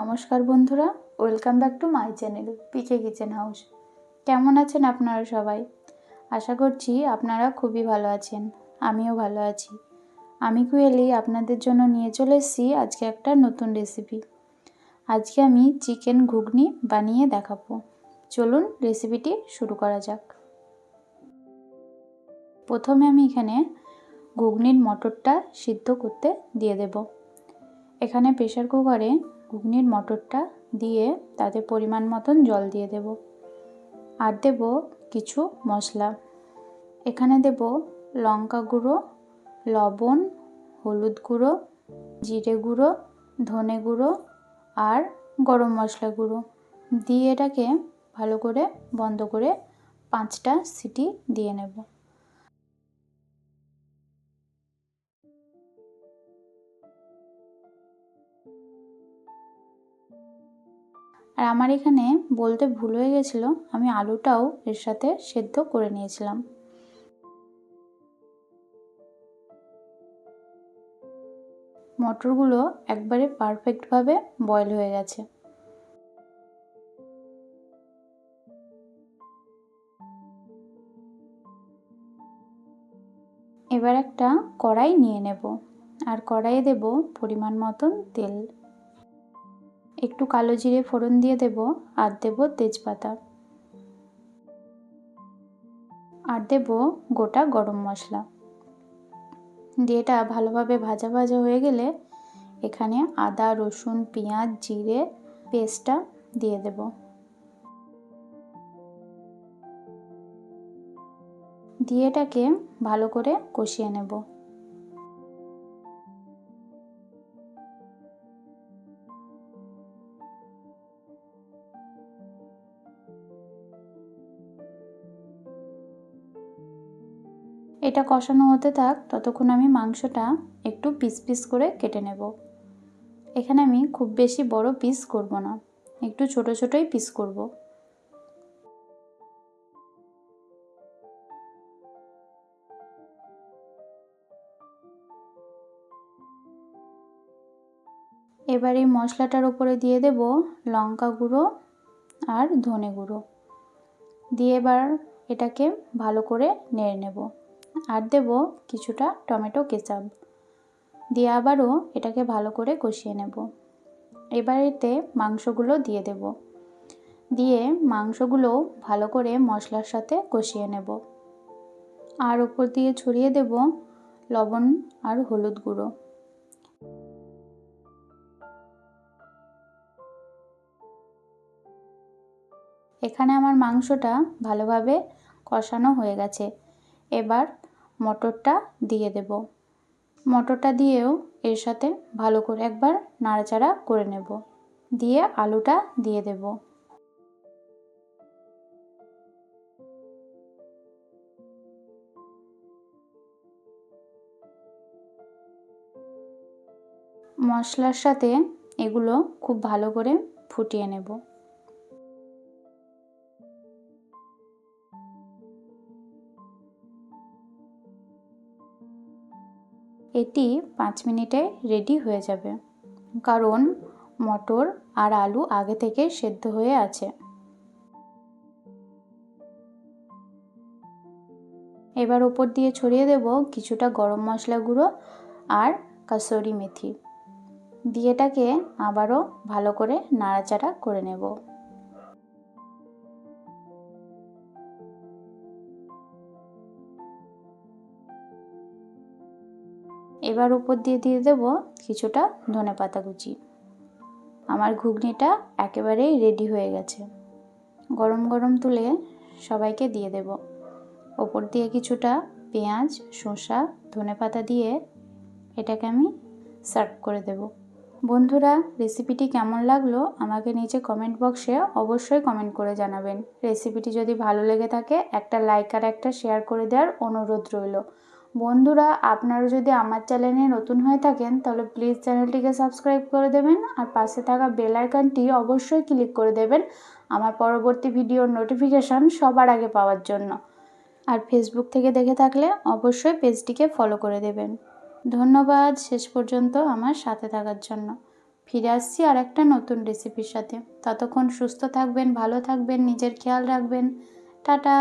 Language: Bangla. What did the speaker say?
নমস্কার বন্ধুরা, welcome back to my channel PK kitchen house. কেমন আছেন আপনারা সবাই? আশা করছি আপনারা খুবই ভালো আছেন, আমিও ভালো আছি। আমি কুয়েলি, আপনাদের জন্য নিয়ে চলে এসেছি আজকে একটা নতুন রেসিপি আজকে আমি চিকেন ঘুগনি বানিয়ে দেখাবো। চলুন রেসিপিটি শুরু করা যাক। প্রথমে আমি এখানে ঘুগনির মটরটা সিদ্ধ করতে দিয়ে দেব। এখানে প্রেশার কুকারে ঘুগনির মটরটা দিয়ে তাতে পরিমাণ মতন জল দিয়ে দেব। আর দেব কিছু মশলা। এখানে দেব লঙ্কা গুঁড়ো, লবণ, হলুদ গুঁড়ো, জিরে গুঁড়ো, ধনে গুঁড়ো আর গরম মশলা গুঁড়ো। দিয়ে এটাকে ভালো করে বন্ধ করে পাঁচটা সিটি দিয়ে নেব। আর আমার এখানে বলতে ভুল হয়ে গেছিল, আমি আলুটাও এর সাথে সেদ্ধ করে নিয়েছিলাম। মটরগুলো একবারে পারফেক্টভাবে বয়েল হয়ে গেছে। এবার একটা কড়াই নিয়ে নেব। আর কড়াইয়ে দেব পরিমাণ মতন তেল। একটু কালো জিরে ফোড়ন দিয়ে দেব আর দেব তেজপাতা। আর দেব গোটা গরম মশলা। দিয়ে এটা ভালোভাবে ভাজা ভাজা হয়ে গেলে এখানে আদা, রসুন, পেঁয়াজ, জিরে, পেস্টটা দিয়ে দেব। দিয়ে এটাকে ভালো করে কষিয়ে নেব। এটা কষানো হতে থাক, ততক্ষণ আমি মাংসটা একটু পিস পিস করে কেটে নেব। এখানে আমি খুব বেশি বড় পিস করব না, একটু ছোট ছোটই পিস করব। এবার এই মশলাটার উপরে দিয়ে দেব লঙ্কা গুঁড়ো আর ধনে গুঁড়ো। দিয়ে এবার এটাকে ভালো করে নেড়ে নেব। আর দেব কিছুটা টমেটো কেচাপ। দিয়ে আবারও এটাকে ভালো করে কষিয়ে নেব। এবার এতে মাংসগুলো দিয়ে দেব। দিয়ে মাংসগুলো ভালো করে মশলার সাথে কষিয়ে নেব। আর ওপর দিয়ে ছড়িয়ে দেব লবণ আর হলুদ গুঁড়ো। এখানে আমার মাংসটা ভালোভাবে কষানো হয়ে গেছে। এবার মটরটা দিয়ে দেব। মটরটা দিয়েও এর সাথে ভালো করে একবার নাড়াচাড়া করে নেব। দিয়ে আলুটা দিয়ে দেব। মশলার সাথে এগুলো খুব ভালো করে ফুটিয়ে নেব। এটি পাঁচ মিনিটে রেডি হয়ে যাবে। কারণ মটর আর আলু আগে থেকে সেদ্ধ হয়ে আছে। এবার ওপর দিয়ে ছড়িয়ে দেব কিছুটা গরম মশলা গুঁড়ো আর কাসরি মেথি। দিয়ে এটাকে আবারও ভালো করে নাড়াচাড়া করে নেব। এবার উপর দিয়ে দিয়ে দেব কিছুটা ধনে পাতা কুচি। আমার ঘুগনিটা একেবারেই রেডি হয়ে গেছে। গরম গরম তুলে সবাইকে দিয়ে দেব। ওপর দিয়ে কিছুটা পেঁয়াজ, শসা, ধনে পাতা দিয়ে এটাকে আমি সার্ভ করে দেব। বন্ধুরা রেসিপিটি কেমন লাগল আমাকে নিচে কমেন্ট বক্সে অবশ্যই কমেন্ট করে জানাবেন। রেসিপিটি যদি ভালো লেগে থাকে, একটা লাইক আর একটা শেয়ার করে দেওয়ার অনুরোধ রইল। বন্ধুরা, আপনারা যদি আমার চ্যানেলে নতুন হয়ে থাকেন, তাহলে প্লিজ চ্যানেলটিকে সাবস্ক্রাইব করে দেবেন আর পাশে থাকা বেল আইকনটি অবশ্যই ক্লিক করে দেবেন আমার পরবর্তী ভিডিওর নোটিফিকেশান সবার আগে পাওয়ার জন্য। আর ফেসবুক থেকে দেখে থাকলে অবশ্যই পেজটিকে ফলো করে দেবেন। ধন্যবাদ, শেষ পর্যন্ত আমার সাথে থাকার জন্য। ফিরে আসছি আর একটা নতুন রেসিপির সাথে। ততক্ষণ সুস্থ থাকবেন, ভালো থাকবেন, নিজের খেয়াল রাখবেন। টাটা!